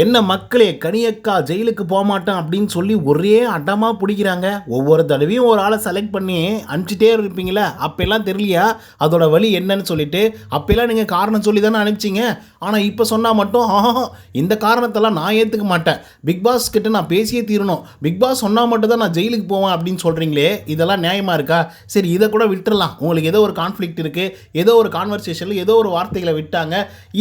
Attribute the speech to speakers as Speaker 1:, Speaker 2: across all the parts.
Speaker 1: என்ன மக்களே கனியக்கா ஜெயிலுக்கு போக மாட்டேன் அப்படின்னு சொல்லி ஒரே அடமாக பிடிக்கிறாங்க. ஒவ்வொரு தடவையும் ஒரு ஆளை செலக்ட் பண்ணி அனுப்பிச்சிட்டே இருப்பீங்களே அப்போல்லாம் தெரியலையா? அதோட வழி என்னன்னு சொல்லிட்டு அப்போல்லாம் நீங்கள் காரணம் சொல்லி தானே அனுப்பிச்சிங்க. ஆனால் இப்போ சொன்னால் மட்டும் ஆஹா இந்த காரணத்தெல்லாம் நான் ஏற்றுக்க மாட்டேன். பிக் பாஸ் கிட்ட நான் பேசியே தீரணும். பிக் பாஸ் சொன்னால் மட்டும் தான் நான் ஜெயிலுக்கு போவேன் அப்படின்னு சொல்கிறீங்களே இதெல்லாம் நியாயமாக இருக்கா? சரி இதை கூட விட்டுறலாம். உங்களுக்கு ஏதோ ஒரு கான்ஃப்ளிக்ட் இருக்குது ஏதோ ஒரு கான்வர்சேஷனில் ஏதோ ஒரு வார்த்தைகளை விட்டாங்க.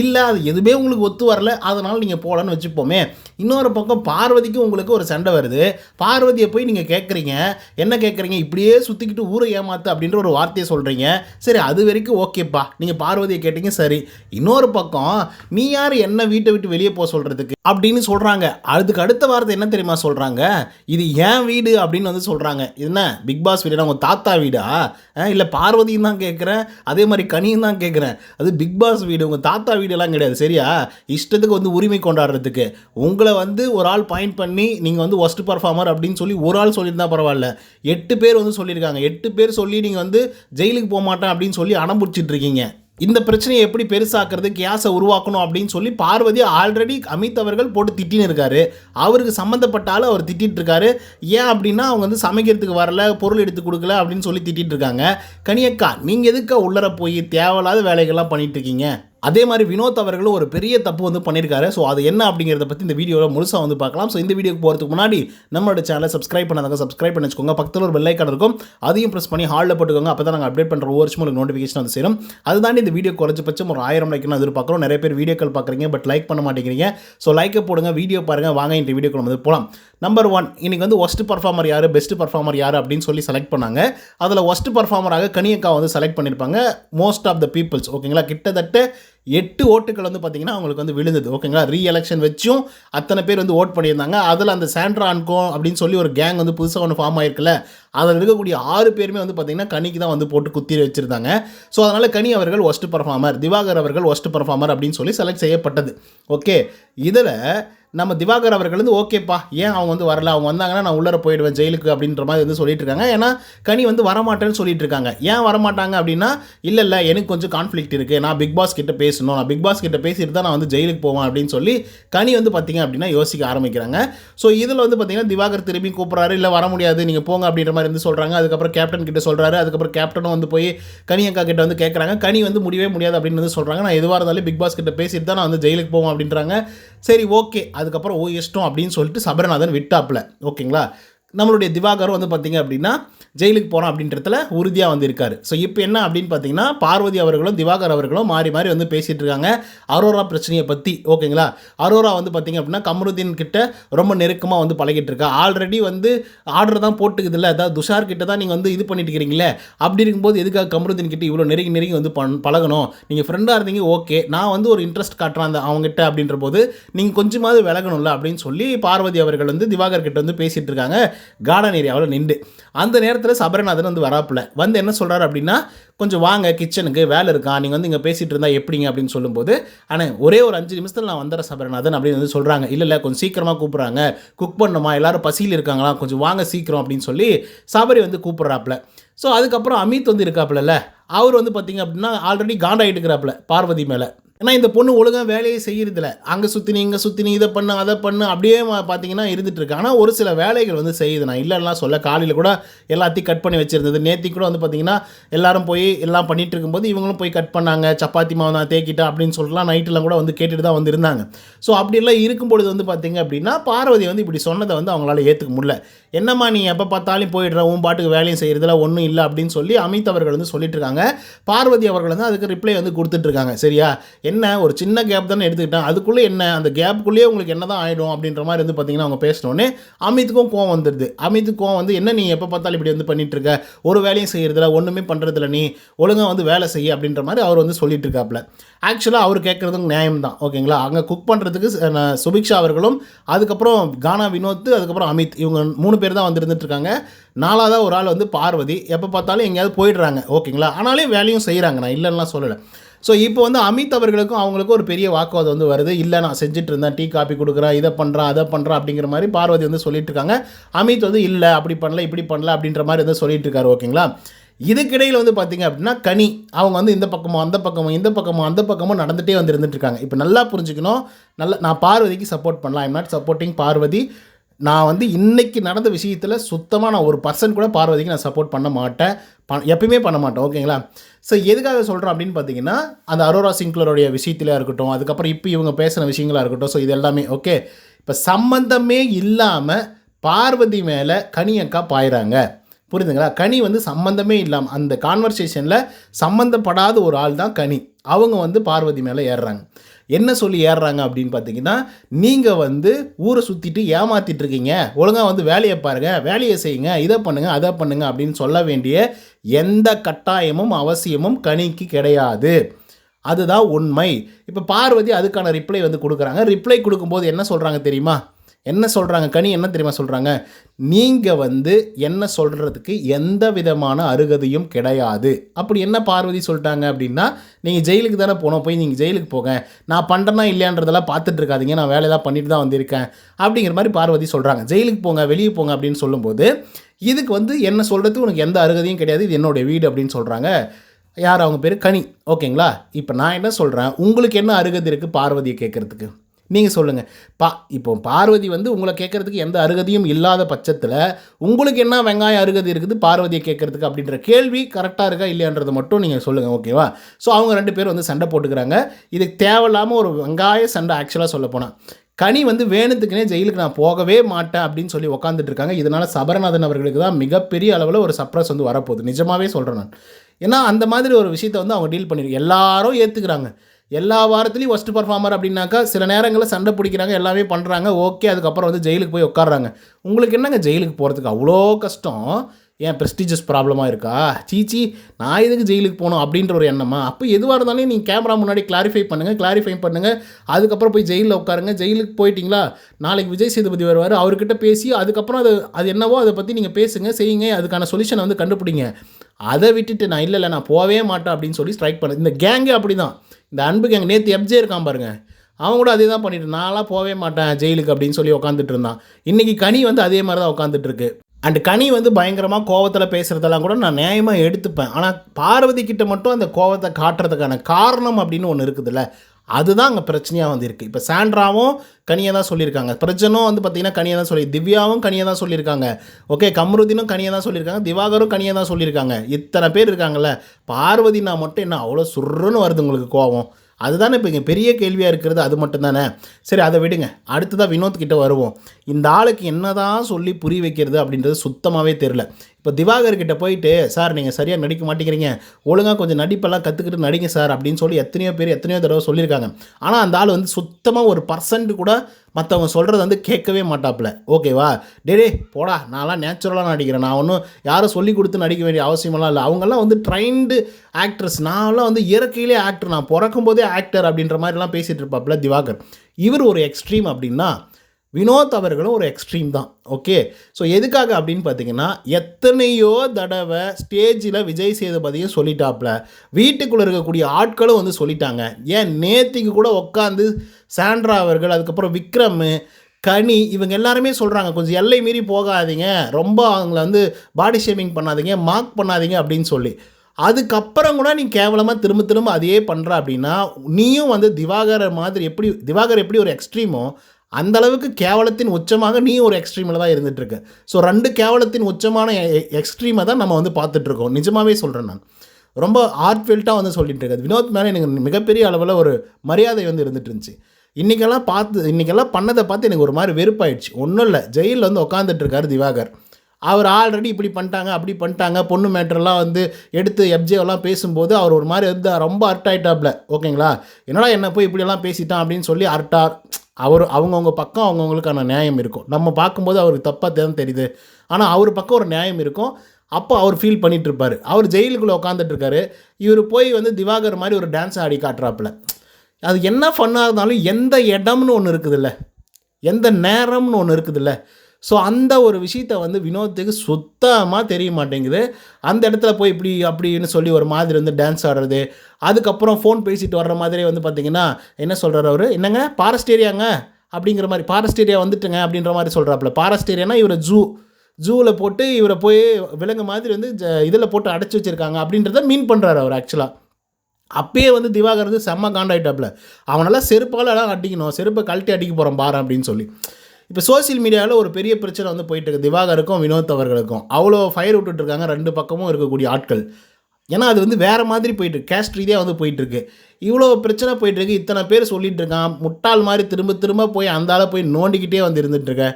Speaker 1: இல்லை அது எதுவுமே உங்களுக்கு ஒத்து வரல அதனால் நீங்கள் போகலன்னு வச்சுப்போமே. இன்னொரு பக்கம் பார்வதிக்கு உங்களுக்கு ஒரு சண்டை வருது. பார்வதியை போய் நீங்கள் கேட்குறீங்க என்ன கேட்குறீங்க இப்படியே சுற்றிக்கிட்டு ஊரை ஏமாத்து அப்படின்ற ஒரு வார்த்தையை சொல்கிறீங்க சரி அது வரைக்கும் ஓகேப்பா நீங்கள் பார்வதியை கேட்டீங்க சரி. இன்னொரு பக்கம் நீ யார்? என்ன வீட்டை விட்டு வெளியே போக சொல்கிறதுக்கு அப்படின்னு சொல்கிறாங்க அதுக்கு அடுத்த வார்த்தை என்ன தெரியுமா சொல்கிறாங்க இது ஏன் வீடு அப்படின்னு வந்து சொல்கிறாங்க என்ன? பிக் பாஸ் வீடு? உங்கள் தாத்தா வீடா? இல்லை பார்வதியும் தான் கேட்குறேன் அதே மாதிரி கனியும் தான் கேட்குறேன் அது பிக் பாஸ் வீடு. உங்கள் தாத்தா வீடெல்லாம் கிடையாது. சரியா? இஷ்டத்துக்கு வந்து உரிமை கொண்டாடுறதுக்கு. உங்களை வந்து ஒரு ஆள் பாயிண்ட் பண்ணி நீங்கள் வந்து ஒஸ்ட் பர்ஃபார்மர் அப்படின்னு சொல்லி ஒரு ஆள் சொல்லியிருந்தா பரவாயில்ல. எட்டு பேர் வந்து சொல்லியிருக்காங்க. எட்டு பேர் சொல்லி நீங்கள் வந்து ஜெயிலுக்கு போக மாட்டேன் அப்படின்னு சொல்லி அடம்பிடிச்சிட்டு இருக்கீங்க. இந்த பிரச்சனையை எப்படி பெருசாக்குறது கேஸை உருவாக்கணும் அப்படின்னு சொல்லி பார்வதி ஆல்ரெடி அமித் அவர்கள் போட்டு திட்டின்னு இருக்காரு. அவருக்கு சம்மந்தப்பட்டாலும் அவர் திட்டிகிட்டு இருக்காரு. ஏன் அப்படின்னா அவங்க வந்து சமைக்கிறதுக்கு வரல பொருள் எடுத்து கொடுக்கல அப்படின்னு சொல்லி திட்டிகிட்டு இருக்காங்க. கனியக்கா நீங்கள் எதுக்கா உள்ளர போய் தேவையில்லாத வேலைகள்லாம் பண்ணிகிட்டு இருக்கீங்க? அதே மாதிரி வினோத் அவர்களும் ஒரு பெரிய தப்பு வந்து பண்ணியிருக்காரு. ஸோ அது என்ன அப்படிங்கிறத பற்றி இந்த வீடியோவில் முழுசாக வந்து பார்க்கலாம். ஸோ இந்த வீடியோக்கு போகிறதுக்கு முன்னாடி நம்மளோட சேனலை சப்ஸ்கிரைப் பண்ணாதாங்க சப்ஸ்கிரைப் பண்ணி வச்சுக்கோங்க பக்கத்தில் ஒரு பெல்லைக்கான இருக்கும். அதையும் ப்ரெஸ் பண்ணி ஹாலில் போட்டுக்கோங்க. அப்போ தான் நாங்கள் அப்டேட் பண்ணுற ஒவ்வொரு உங்களுக்கு நோட்டிஃபிகேஷன் வந்து சேரும். அதுதாண்டி இந்த வீடியோ குறைஞ்சபட்சம் ஒரு ஆயிரம் லைக் நான் எதிர்பார்க்குறோம். நிறைய பேர் வீடியோக்கள் பார்க்குறீங்க பட் லைக் பண்ண மாட்டேங்கிறீங்க. ஸோ லைக்கை போடுங்க வீடியோ பாருங்கள் வாங்க இந்த வீடியோக்கு வந்து போகலாம் நம்பர் ஒன் இன்னைக்கு வந்து ஒஸ்ட் பர்ஃபார்மர் யார்? பெஸ்ட் பர்ஃபார்மர் யார்? அப்படின்னு சொல்லி செலக்ட் பண்ணாங்க. அதில் ஒஸ்ட் பர்ஃபார்மராக கனியக்கா வந்து செலக்ட் பண்ணியிருப்பாங்க மோஸ்ட் ஆஃப் த பீப்புள்ஸ் ஓகேங்களா கிட்டத்தட்ட எட்டு ஓட்டுகள் வந்து பார்த்தீங்கன்னா அவங்களுக்கு வந்து விழுந்தது. ஓகேங்களா ரீ எலெக்ஷன் வச்சும் அத்தனை பேர் வந்து ஓட் பண்ணியிருந்தாங்க. அதில் அந்த சாண்ட்ரான்கோ அப்படின்னு சொல்லி ஒரு கேங் வந்து புதுசாக ஒன்று ஃபார்ம் ஆயிருக்குல்ல அதில் இருக்கக்கூடிய ஆறு பேருமே வந்து பார்த்தீங்கன்னா கனிக்கு தான் வந்து போட்டு குத்தி வச்சுருந்தாங்க. ஸோ அதனால் கனி அவர்கள் ஒஸ்ட் பர்ஃபார்மர் திவாகர் அவர்கள் ஒஸ்ட் பர்ஃபார்மர் அப்படின்னு சொல்லி செலக்ட் செய்யப்பட்டது. ஓகே இதில் நம்ம திவாகர் அவர்கள் வந்து ஓகேப்பா ஏன் அவங்க வந்து வரல? அவங்க வந்தாங்கன்னா நான் உள்ளர போயிடுவேன் ஜெயிலுக்கு அப்படின்ற மாதிரி வந்து சொல்லிட்டு இருக்காங்க. ஏன்னா கனி வந்து வரமாட்டேன்னு சொல்லிட்டு இருக்காங்க. ஏன் வரமாட்டாங்க அப்படின்னா இல்லை இல்லை எனக்கு கொஞ்சம் கான்ஃப்ளிக்ட் இருக்குது நான் பிக் பாஸ் கிட்ட பேசணும். நான் பிக் பாஸ் கிட்ட பேசிட்டு தான் நான் வந்து ஜெயிலுக்கு போவேன் அப்படின்னு சொல்லி கனி வந்து பார்த்தீங்க அப்படின்னா யோசிக்க ஆரம்பிக்கிறாங்க. ஸோ இதில் வந்து பார்த்தீங்கன்னா திவாகர் திரும்பி கூப்பிட்றாரு. இல்லை வர முடியாது. நீங்கள் போங்க அப்படின்ற மாதிரி வந்து சொல்கிறாங்க அதுக்கப்புறம் கேப்டன் கிட்ட சொல்கிறாரு அதுக்கப்புறம் கேப்டனும் வந்து போய் கனி அக்கா கிட்ட வந்து கேட்குறாங்க கனி வந்து முடியவே முடியாது அப்படின்னு வந்து சொல்கிறாங்க நான் எதுவாக இருந்தாலும் பிக் பாஸ் கிட்ட பேசிட்டு தான் நான் வந்து ஜெயிலுக்கு போவோம் அப்படின்றாங்க. சரி ஓகே அதுக்கப்புறம் ஓ இஷ்டம் அப்படின்னு சொல்லிட்டு சபரநாதன் விட்டாப்பில். ஓகேங்களா நம்மளுடைய திவாகரும் வந்து பார்த்தீங்க அப்படின்னா ஜெயிலுக்கு போகிறோம் அப்படின்றதுல உறுதியாக வந்து இருக்காரு. ஸோ இப்போ என்ன அப்படின்னு பார்த்தீங்கன்னா பார்வதி அவர்களும் திவாகர் அவர்களும் மாறி மாறி வந்து பேசிகிட்டு இருக்காங்க. அரோரா பிரச்சனையை பற்றி ஓகேங்களா அரோரா வந்து பார்த்தீங்க அப்படின்னா கமருதீன் கிட்ட ரொம்ப நெருக்கமாக வந்து பழகிட்டு இருக்கா. ஆல்ரெடி வந்து ஆர்டர் தான் போட்டுக்குது இல்லை அதாவது துஷார் கிட்ட தான் நீங்கள் வந்து இது பண்ணிட்டு இருக்கிறீங்களே. அப்படி இருக்கும்போது எதுக்காக கமருதீன் கிட்ட இவ்வளோ நெருங்கி நெருங்கி வந்து பண் பழகணும்? நீங்கள் ஃப்ரெண்டாக இருந்தீங்க ஓகே நான் வந்து ஒரு இன்ட்ரெஸ்ட் காட்டுறேன் அந்த அவங்ககிட்ட அப்படின்ற போது நீங்கள் கொஞ்சமாவது விலகணும்ல அப்படின்னு சொல்லி பார்வதி அவர்கள் வந்து திவாகர் கிட்ட வந்து பேசிகிட்டு இருக்காங்க. கார்டன் ஏரியாவில் நின்று. அந்த நேரத்தில் சபரநாதன் வந்து வராப்புல. வந்து என்ன சொல்கிறார் அப்படின்னா கொஞ்சம் வாங்க கிச்சனுக்கு வேலை இருக்கா? நீங்கள் வந்து இங்கே பேசிகிட்டு இருந்தால் எப்படிங்க? அப்படின்னு சொல்லும்போது ஆனால் ஒரே ஒரு அஞ்சு நிமிஷத்தில் நான் வந்துடுறேன் சபரநாதன் அப்படின்னு வந்து சொல்கிறாங்க இல்லை இல்லை கொஞ்சம் சீக்கிரமாக கூப்பிட்றாங்க. குக் பண்ணுமா எல்லோரும் பசியில் இருக்காங்களா? கொஞ்சம் வாங்க சீக்கிரம் அப்படின்னு சொல்லி சபரி வந்து கூப்பிட்றாப்புல. ஸோ அதுக்கப்புறம் அமித் வந்து இருக்காப்புலல்ல. அவர் வந்து பார்த்தீங்க அப்படின்னா ஆல்ரெடி காண்டாயிட்டு இருக்கிறாப்புல பார்வதி மேலே. ஏன்னா இந்த பொண்ணு ஒழுங்காக வேலையை செய்கிறதில்ல அங்கே சுற்றி இங்கே சுற்றி இதை பண்ணு அதை பண்ணு அப்படியே பார்த்தீங்கன்னா இருந்துட்டு இருக்கு ஆனால் ஒரு சில வேலைகள் வந்து செய்யுது. நான் இல்லைன்னா சொல்ல காலையில் கூட எல்லாத்தையும் கட் பண்ணி வச்சுருந்தது. நேத்தி கூட வந்து பார்த்தீங்கன்னா எல்லாரும் போய் எல்லாம் பண்ணிட்டு இருக்கும்போது இவங்களும் போய் கட் பண்ணாங்க சப்பாத்தி மாவு நான் தேக்கிட்டேன் அப்படின்னு சொல்லலாம் நைட்டெல்லாம் கூட வந்து கேட்டுட்டு தான் வந்து இருந்தாங்க ஸோ அப்படியெல்லாம் இருக்கும்பொழுது வந்து பார்த்தீங்க அப்படின்னா பார்வதி வந்து இப்படி சொன்னதை வந்து அவங்களால ஏற்றுக்க முடியல. என்னம்மா நீ எப்போ பார்த்தாலும் போயிடுற உன் பாட்டுக்கு வேலையும் செய்கிறதுல ஒன்றும் இல்லை அப்படின்னு சொல்லி அமித் அவர்கள் வந்து சொல்லிட்டு இருக்காங்க பார்வதி அவர்கள் வந்து அதுக்கு ரிப்ளை வந்து கொடுத்துட்ருக்காங்க சரியா? என்ன? ஒரு சின்ன கேப் தானே எடுத்துக்கிட்டேன். அதுக்குள்ளே என்ன? அந்த கேப்புக்குள்ளேயே உங்களுக்கு என்ன தான் ஆகிடும் அப்படின்ற மாதிரி வந்து பார்த்தீங்கன்னா அவங்க பேசினோன்னே அமித்துக்கும் கோவம் வந்துடுது அமித்துக்கு கோவம் வந்து என்ன நீ எப்போ பார்த்தாலும் இப்படி வந்து பண்ணிட்டுருக்க? ஒரு வேலையும் செய்கிறதில்ல ஒன்றுமே பண்ணுறதில்ல நீ. ஒழுங்காக வந்து வேலை செய்ய அப்படின்ற மாதிரி அவர் வந்து சொல்லிட்டு இருக்காப்புல. ஆக்சுவலாக அவர் கேட்குறதும் நியாயம் தான் ஓகேங்களா அங்கே குக் பண்ணுறதுக்கு சுபிக்ஷா அவர்களும் அதுக்கப்புறம் கானா வினோத் அதுக்கப்புறம் அமித் இவங்க மூணு பேர் தான் வந்து இருக்காங்க. நாலாவதாக ஒரு ஆள் வந்து பார்வதி. எப்போ பார்த்தாலும் எங்கேயாவது போயிடுறாங்க. ஓகேங்களா ஆனாலும் வேலையும் செய்கிறாங்க நான் இல்லைன்னா சொல்லலை. ஸோ இப்போ வந்து அமித் அவர்களுக்கும் அவங்களுக்கும் ஒரு பெரிய வாக்குவாதம் வந்து வருது. இல்லை நான் செஞ்சுட்டு இருந்தேன். டீ காப்பி கொடுக்குறேன் இதை பண்ணுறேன் அதை பண்ணுறேன் அப்படிங்கிற மாதிரி பார்வதி வந்து சொல்லிட்டு இருக்காங்க. அமித் வந்து இல்லை அப்படி பண்ணல இப்படி பண்ணல அப்படின்ற மாதிரி வந்து சொல்லிட்டு இருக்காரு. ஓகேங்களா இதுக்கிடையில் வந்து பார்த்தீங்க அப்படின்னா கனி. அவங்க வந்து இந்த பக்கமும் அந்த பக்கமும் இந்த பக்கமும் அந்த பக்கமும் நடந்துகிட்டே வந்து இருந்துட்டுருக்காங்க இப்போ நல்லா புரிஞ்சுக்கணும். நல்லா நான் பார்வதிக்கு சப்போர்ட் பண்ணலாம். I'm not supporting Parvathi. நான் வந்து இன்றைக்கி நடந்த விஷயத்தில் சுத்தமாக நான் ஒரு பர்சன் கூட பார்வதிக்கு நான் சப்போர்ட் பண்ண மாட்டேன். பண் எப்பயுமே பண்ண மாட்டேன். ஓகேங்களா? ஸோ எதுக்காக சொல்கிறோம் அப்படின்னு பார்த்தீங்கன்னா அந்த அரோரா சிங்க்லருடைய விஷயத்திலே இருக்கட்டும் அதுக்கப்புறம் இப்போ இவங்க பேசின விஷயங்களா இருக்கட்டும் ஸோ இது எல்லாமே ஓகே இப்போ சம்மந்தமே இல்லாமல் பார்வதி மேலே கனியக்கா பாயிறாங்க. புரியுதுங்களா? கனி வந்து சம்மந்தமே இல்லாமல் அந்த கான்வர்சேஷனில் சம்மந்தப்படாத ஒரு ஆள் தான் கனி. அவங்க வந்து பார்வதி மேலே ஏறுறாங்க. என்ன சொல்லி ஏறுறாங்க அப்படின்னு பார்த்தீங்கன்னா நீங்கள் வந்து ஊரை சுற்றிட்டு ஏமாத்திட்டு இருக்கீங்க. ஒழுங்காக வந்து வேலையை பாருங்கள் வேலையை செய்யுங்க இதை பண்ணுங்கள் அதை பண்ணுங்கள் அப்படின்னு சொல்ல வேண்டிய எந்த கட்டாயமும் அவசியமும் கனிக்கு கிடையாது. அதுதான் உண்மை. இப்போ பார்வதி அதுக்கான ரிப்ளை வந்து கொடுக்குறாங்க. ரிப்ளை கொடுக்கும்போது என்ன சொல்கிறாங்க தெரியுமா? என்ன சொல்கிறாங்க கனி என்ன தெரியுமா சொல்கிறாங்க நீங்கள் வந்து என்ன சொல்கிறதுக்கு எந்த விதமான அருகதையும் கிடையாது. அப்படி என்ன பார்வதி சொல்லிட்டாங்க அப்படின்னா நீங்கள் ஜெயிலுக்கு தானே போனோம் போய் நீங்கள் ஜெயிலுக்கு போங்க. நான் பண்ணுறேன்னா இல்லையான்றதெல்லாம் பார்த்துட்டு இருக்காதிங்க. நான் வேலையெல்லாம் பண்ணிட்டு தான் வந்திருக்கேன். அப்படிங்கிற மாதிரி பார்வதி சொல்கிறாங்க ஜெயிலுக்கு போங்க வெளியே போங்க அப்படின்னு சொல்லும்போது இதுக்கு வந்து என்ன சொல்கிறதுக்கு உனக்கு எந்த அருகதையும் கிடையாது. இது என்னுடைய வீடு அப்படின்னு சொல்கிறாங்க யார்? அவங்க பேர் கனி. ஓகேங்களா? இப்போ நான் என்ன சொல்கிறேன் உங்களுக்கு என்ன அருகதை இருக்குது பார்வதியை கேட்குறதுக்கு நீங்கள் சொல்லுங்கள் பா இப்போ பார்வதி வந்து உங்களை கேட்குறதுக்கு எந்த அருகதையும் இல்லாத பட்சத்தில் உங்களுக்கு என்ன வெங்காயம் அருகதி இருக்குது பார்வதியை கேட்குறதுக்கு அப்படின்ற கேள்வி கரெக்டாக இருக்கா இல்லையான்றதை மட்டும் நீங்கள் சொல்லுங்கள் ஓகேவா ஸோ அவங்க ரெண்டு பேரும் வந்து சண்டை போட்டுக்கிறாங்க. இதுக்கு தேவையில்லாமல் ஒரு வெங்காய சண்டை ஆக்சுவலாக சொல்ல போனால் கனி வந்து வேணுத்துக்குனே ஜெயிலுக்கு நான் போகவே மாட்டேன் அப்படின்னு சொல்லி உக்காந்துட்டு இருக்காங்க. இதனால் சபரநாதன் அவர்களுக்கு தான் மிகப்பெரிய அளவில் ஒரு சப்ரஸ் வந்து வரப்போகுது. நிஜமாகவே சொல்கிறேன் நான். ஏன்னா அந்த மாதிரி ஒரு விஷயத்தை வந்து அவங்க டீல் பண்ணியிருக்கேன் எல்லாரும் ஏற்றுக்கிறாங்க எல்லா வாரத்துலேயும் ஒஸ்ட் பர்ஃபார்மர் அப்படின்னாக்கா சில நேரங்களில் சண்டை பிடிக்கிறாங்க எல்லாமே பண்ணுறாங்க ஓகே அதுக்கப்புறம் வந்து ஜெயிலுக்கு போய் உட்காடுறாங்க உங்களுக்கு என்னங்க ஜெயிலுக்கு போகிறதுக்கு அவ்வளோ கஷ்டம்? ஏன் ப்ரெஸ்டீஜியஸ் ப்ராப்ளமாக இருக்கா? சீச்சி நான் எதுக்கு ஜெயிலுக்கு போகணும் அப்படின்ற ஒரு எண்ணமா? அப்போ எதுவாக இருந்தாலும் நீங்கள் கேமரா முன்னாடி கிளாரிஃபை பண்ணுங்கள் கிளாரிஃபை பண்ணுங்கள் அதுக்கப்புறம் போய் ஜெயிலில் உட்காருங்க. ஜெயிலுக்கு போயிட்டீங்களா? நாளைக்கு விஜய் சேதுபதி வருவார் அவர்கிட்ட பேசி அதுக்கப்புறம் அது அது என்னவோ அதை பற்றி நீங்கள் பேசுங்க செய்யுங்க. அதுக்கான சொல்யூஷனை வந்து கண்டுபிடிங்க. அதை விட்டுட்டு நான் இல்லை இல்லை நான் போகவே மாட்டேன் அப்படின்னு சொல்லி ஸ்ட்ரைக் பண்ணேன் இந்த கேங்கே அப்படி தான் இந்த அன்புக்கு எங்கள் நேற்று எப்ஜே இருக்கான் பாருங்க. அவன் கூட அதே தான் பண்ணிட்டு நான்லாம் போவே மாட்டேன் ஜெயிலுக்கு அப்படின்னு சொல்லி உட்காந்துட்டு இருந்தான். இன்றைக்கி கனி வந்து அதே மாதிரி தான் உட்காந்துட்டு அண்ட் கனி வந்து பயங்கரமாக கோவத்தில் பேசுகிறதெல்லாம் கூட நான் நியாயமாக எடுத்துப்பேன். ஆனால் பார்வதி கிட்ட மட்டும் அந்த கோவத்தை காட்டுறதுக்கான காரணம் அப்படின்னு ஒன்று இருக்குதுல்ல. அதுதான் அங்கே பிரச்சனையாக வந்து இருக்குது இப்போ சாண்ட்ராவும் கனியை தான் சொல்லியிருக்காங்க. பிரஜனும் வந்து பார்த்தீங்கன்னா கனியை தான் சொல்லி திவ்யாவும் கனியை தான் சொல்லியிருக்காங்க. ஓகே கம்ருதீனும் கனியை தான் சொல்லியிருக்காங்க. திவாகரும் கனியை தான் சொல்லியிருக்காங்க. இத்தனை பேர் இருக்காங்கல்ல பார்வதினா மட்டும் என்ன அவ்வளோ சுருன்னு வருது உங்களுக்கு கோவம் அதுதானே இப்போ இங்கே பெரிய கேள்வியாக இருக்கிறது அது மட்டும்தானே? சரி அதை விடுங்க. அடுத்ததாக வினோத் கிட்டே வருவோம். இந்த ஆளுக்கு என்ன தான் சொல்லி புரிய வைக்கிறது அப்படின்றது சுத்தமாகவே தெரில இப்போ திவாகர்கிட்ட போயிட்டு சார் நீங்கள் சரியாக நடிக்க மாட்டேங்கிறீங்க. ஒழுங்காக கொஞ்சம் நடிப்பெல்லாம் கற்றுக்கிட்டு நடிங்க சார் அப்படின்னு சொல்லி எத்தனையோ பேர் எத்தனையோ தடவை சொல்லியிருக்காங்க. ஆனால் அந்த ஆள் வந்து சுத்தமாக ஒரு பர்சன்ட் கூட மற்றவங்க சொல்கிறத வந்து கேட்கவே மாட்டாப்புல. ஓகேவா? டே போடா. நான்லாம் நேச்சுரலாக நடிக்கிறேன். நான் ஒன்றும் யாரும் சொல்லி கொடுத்து நடிக்க வேண்டிய அவசியமெல்லாம் இல்லை. அவங்கெல்லாம் வந்து ட்ரைண்டு ஆக்ட்ரஸ் நான்லாம் வந்து இயற்கையிலே ஆக்டர் நான் பிறக்கும் போதே ஆக்டர் அப்படின்ற மாதிரிலாம் பேசிகிட்டு இருப்பாப்புல திவாகர். இவர் ஒரு எக்ஸ்ட்ரீம் அப்படின்னா வினோத் அவர்களும் ஒரு எக்ஸ்ட்ரீம் தான். ஓகே ஸோ எதுக்காக அப்படின்னு பார்த்தீங்கன்னா எத்தனையோ தடவை ஸ்டேஜில் விஜய் சேதுபதியும் சொல்லிட்டாப்புல வீட்டுக்குள்ளே இருக்கக்கூடிய ஆட்களும் வந்து சொல்லிட்டாங்க. ஏன்? நேத்திக்கு கூட உட்காந்து சாண்ட்ரா அவர்கள் அதுக்கப்புறம் விக்ரம் கனி இவங்க எல்லாருமே சொல்கிறாங்க கொஞ்சம் எல்லை மீறி போகாதீங்க. ரொம்ப அவங்கள வந்து பாடி ஷேமிங் பண்ணாதீங்க மார்க் பண்ணாதீங்க அப்படின்னு சொல்லி. அதுக்கப்புறம் கூட நீ கேவலமாக திரும்ப திரும்ப அதையே பண்ணுற அப்படின்னா நீயும் வந்து திவாகர் மாதிரி எப்படி திவாகர் எப்படி ஒரு எக்ஸ்ட்ரீமோ அந்த அளவுக்கு கேவலத்தின் உச்சமாக நீ ஒரு எக்ஸ்ட்ரீமில் தான் இருந்துட்டு இருக்க ஸோ ரெண்டு கேவலத்தின் உச்சமான எக்ஸ்ட்ரீமை தான் நம்ம வந்து பார்த்துட்ருக்கோம் நிஜமாகவே சொல்கிறேன் நான். ரொம்ப ஆர்ட்ஃபெல்ட்டாக வந்து சொல்லிட்டு இருக்காது வினோத் மேலே எனக்கு மிகப்பெரிய அளவில் ஒரு மரியாதை வந்து இருந்துட்டு இருந்துச்சு இன்றைக்கெல்லாம் பார்த்து இன்றைக்கெல்லாம் பண்ணதை பார்த்து எனக்கு ஒரு மாதிரி வெறுப்பாயிடுச்சு. ஒன்றும் இல்லை. ஜெயிலில் வந்து உட்காந்துட்ருக்காரு திவாகர். அவர் ஆல்ரெடி இப்படி பண்ணிட்டாங்க அப்படி பண்ணிட்டாங்க. பொண்ணு மேட்டர்லாம் வந்து எடுத்து எஃப்ஜேவெல்லாம் பேசும்போது அவர் ஒரு மாதிரி வந்து ரொம்ப அர்ட் ஆகிட்டாப்ல ஓகேங்களா? என்னடா என்ன போய் இப்படியெல்லாம் பேசிட்டான் அப்படின்னு சொல்லி அர்ட்டார் அவர் அவங்கவுங்க பக்கம் அவங்கவுங்களுக்கான நியாயம் இருக்கும். நம்ம பார்க்கும்போது அவருக்கு தப்பாக தான் தெரியுது. ஆனால் அவர் பக்கம் ஒரு நியாயம் இருக்கும். அப்போ அவர் ஃபீல் பண்ணிகிட்ருப்பார் இருப்பார் அவர் ஜெயிலுக்குள்ளே உட்காந்துட்ருக்காரு இவர் போய் வந்து திவாகர் மாதிரி ஒரு டான்ஸ் ஆடி காட்டுறாப்புல. அது என்ன ஃபன்னாக இருந்தாலும் எந்த இடம்னு ஒன்று இருக்குதுல்ல. எந்த நேரம்னு ஒன்று இருக்குதுல்ல. ஸோ அந்த ஒரு விஷயத்த வந்து வினோத்துக்கு சுத்தமாக தெரிய மாட்டேங்குது. அந்த இடத்துல போய் இப்படி அப்படின்னு சொல்லி ஒரு மாதிரி வந்து டான்ஸ் ஆடுறது. அதுக்கப்புறம் ஃபோன் பேசிட்டு வர்ற மாதிரி வந்து பார்த்திங்கன்னா என்ன சொல்கிறார் அவர்? என்னங்க? ஃபாரஸ்ட் ஏரியாங்க அப்படிங்கிற மாதிரி. ஃபாரஸ்ட் ஏரியா வந்துட்டுங்க அப்படின்ற மாதிரி சொல்கிறாப்புல ஃபாரஸ்ட் ஏரியானா இவர் ஜூ ஜூவில் போட்டு இவரை போய் விலங்கு மாதிரி வந்து இதில் போட்டு அடைச்சி வச்சுருக்காங்க அப்படின்றத மீன் பண்ணுறாரு அவர் ஆக்சுவலாக அப்பயே வந்து திவாகர் வந்து செம்ம காண்டாயிட்டாப்புல. அவனால் செருப்பால் எல்லாம் அடிக்கணும். செருப்பை கழட்டி அடிக்க போகிறோம் பாரு அப்படின்னு சொல்லி. இப்போ சோஷியல் மீடியாவில் ஒரு பெரிய பிரச்சனை வந்து போயிட்டு இருக்கு திவாகருக்கும் வினோத் அவர்களுக்கும். அவ்வளோ ஃபயர் விட்டுட்டு இருக்காங்க ரெண்டு பக்கமும் இருக்கக்கூடிய ஆட்கள். ஏன்னா அது வந்து வேறு மாதிரி போயிட்டு கேஸ்ட் ரீதியாக வந்து போயிட்டுருக்கு. இவ்வளோ பிரச்சனை போயிட்டுருக்கு. இத்தனை பேர் சொல்லிகிட்டு இருக்கான் முட்டாள் மாதிரி திரும்ப திரும்ப போய் அந்த ஆளை போய் நோண்டிக்கிட்டே வந்து இருந்துகிட்ருக்க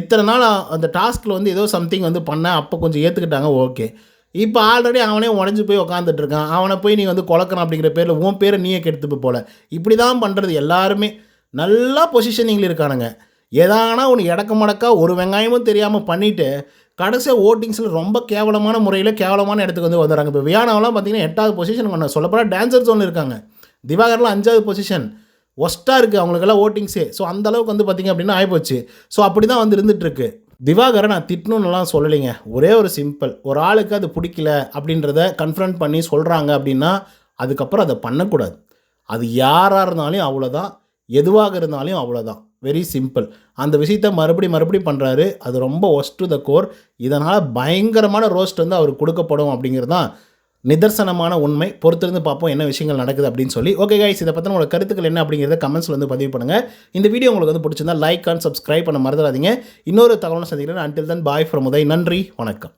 Speaker 1: இத்தனை நாள் அந்த டாஸ்கில் வந்து ஏதோ சம்திங் வந்து பண்ணேன் அப்போ கொஞ்சம் ஏற்றுக்கிட்டாங்க ஓகே. இப்போ ஆல்ரெடி அவனே உடஞ்சி போய் உக்காந்துட்டு இருக்கான் அவனை போய் நீ வந்து குழக்கணும் அப்படிங்கிற பேரில் உன் பேரை நீயே கெடுத்துப்பு போல. இப்படி தான் பண்ணுறது எல்லாருமே. நல்லா பொசிஷனிங்கில் இருக்கானுங்க. ஏதானா ஒன்று இடக்க மடக்கா ஒரு வெங்காயமும் தெரியாமல் பண்ணிவிட்டு கடைசியாக ஓட்டிங்ஸில் ரொம்ப கேவலமான முறையில் கேவலமான இடத்துக்கு வந்து வந்துடுறாங்க. இப்போ வியானாவெலாம் பார்த்தீங்கன்னா எட்டாவது பொசிஷன் பண்ண சொல்லப்போனால் டான்சர் ஜோனில் இருக்காங்க. திவாகர்லாம் அஞ்சாவது பொசிஷன் ஒஸ்ட்டாக இருக்குது அவங்களுக்கெல்லாம் ஓட்டிங்ஸே. ஸோ அந்தளவுக்கு வந்து பார்த்திங்க அப்படின்னா ஆகிப்போச்சு ஸோ அப்படி தான் வந்து இருந்துகிட்ருக்கு திவாகரை நான் திட்டணுன்னுலாம் சொல்லலைங்க. ஒரே ஒரு சிம்பிள் ஒரு ஆளுக்கு அது பிடிக்கல அப்படின்றத கன்ஃபரண்ட் பண்ணி சொல்கிறாங்க அப்படின்னா அதுக்கப்புறம் அதை பண்ணக்கூடாது. அது யாராக இருந்தாலும் அவ்வளோதான் எதுவாக இருந்தாலும் அவ்வளோதான் வெரி சிம்பிள் அந்த விஷயத்த மறுபடி மறுபடி பண்ணுறாரு அது ரொம்ப ஒஸ்ட் டு த கோர் இதனால் பயங்கரமான ரோஸ்ட் வந்து அவருக்கு கொடுக்கப்படும் அப்படிங்கிறது தான் நிதர்சனமான உண்மை. பொறுத்திருந்து பார்ப்போம் என்ன விஷயங்கள் நடக்குது அப்படின்னு சொல்லி. ஓகே கைஸ் இதை பற்றின உங்களோட கருத்துக்கள் என்ன அப்படிங்கிறத கமெண்ட்ஸில் வந்து பதிவு பண்ணுங்கள் இந்த வீடியோ உங்களுக்கு வந்து பிடிச்சிருந்தா லைக் அண்ட் சப்ஸ்கிரைப் பண்ண மறந்துடாதீங்க. இன்னொரு தகவலும் சந்திக்கிறேன். Until then bye from Uday நன்றி. வணக்கம்.